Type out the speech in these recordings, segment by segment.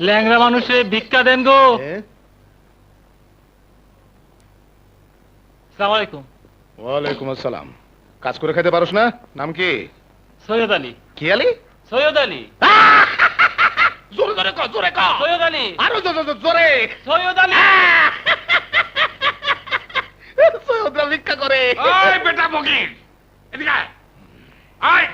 ল্যাংরা মানুষে ভিক্ষা দেন গো। সালাম আলাইকুম। ওয়ালাইকুম আসসালাম। কাজ করে খেতে পারোস না? নাম কি? সৈয়দ আলী। কি আলি? সৈয়দ আলী। জোরে জোরে ক জোরে ক সৈয়দ আলী। আরও জোরে জোরে জোরে। সৈয়দ আলী। ভিক্ষা করে। ওই বেটা ফকির এদিকে আয়। আয়।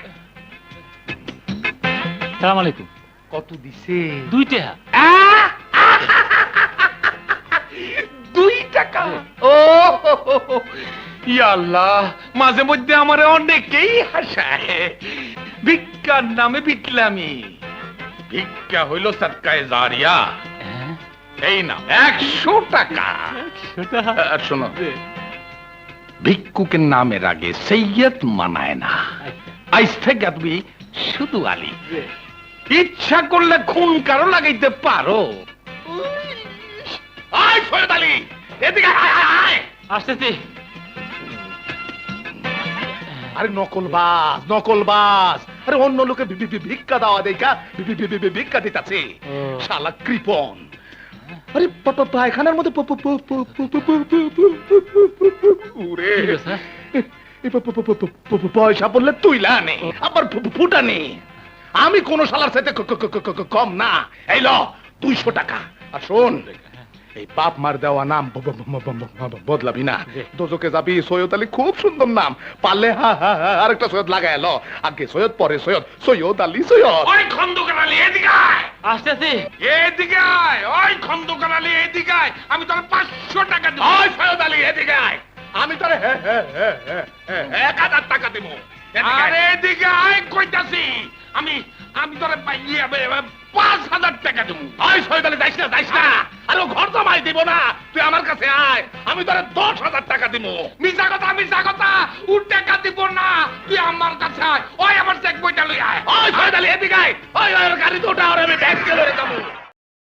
সালাম আলাইকুম। কত দিছে? দুই টেহা দুই টাকা? ও ইয়া আল্লাহ মাঝে মধ্যে আমার অনেকেই হাসায়। ভিক্ষার নামে বিটলামি ভিক্ষা হইল সৎকায় জারিয়া। হ্যাঁ? এই না একশো টাকা। শোনো ভিক্ষুকের নামের আগে সৈয়দ মানায় না। আইস থেকে তুমি শুধু আলী। ইচ্ছা করলে খুন কারও লাগাইতে পারো আসতেছি আরে নকল বাস নকল বাস আরে অন্য লোকে ভিক্ষা দেওয়া দেখা ভিক্ষা দিতাছে শালা কৃপন আরে পায়খানার মধ্যে পয়সা বললে তুই লানে আবার ফুটা নেই আমি কোন শালার সাথে কম না। এই ল দুইশো টাকা। আর শোন এই বাপ মার দেওয়া নাম বদলাবি না। দোজকে যাবি সৈয়দ আলী খুব সুন্দর নাম। পারলে হা হা হা আরেকটা সৈয়দ লাগাই ল। আগে সৈয়দ পরে সৈয়দ। সৈয়দ আলী সৈয়দ। ওই খন্দকার আলী এদিকে আয়। আসতেছি। এদিকে আয় ওই খন্দকার আলী এদিকে আয়। আমি তোর পাঁচশো টাকা দেবো। ওই সৈয়দ আলী এদিকে আয়। আমি তোরে হ্যাঁ হ্যাঁ হ্যাঁ হ্যাঁ হ্যাঁ এক হাজার টাকা দিব। আরে এদিকে আয় কইতাছি। আমি আমি তোর ইয়ে, পাঁচ হাজার টাকা দেবো। আয় শয়তালে যাইস না যাইস না। আরে ঘর তো মাই দিব না। তুই আমার কাছে আয়। আমি তোরে দশ হাজার টাকা দিব। মিশা কথা মিশা কথা। ও টাকা দিব না। তুই আমার কাছে আয়। ওই আমার চেক বইটা লই আয়। ওই শয়তালে এদিকে আয়। ওই ওই গাড়ি তো ওটা আর আমি ব্যাংকে লয়ে যাব।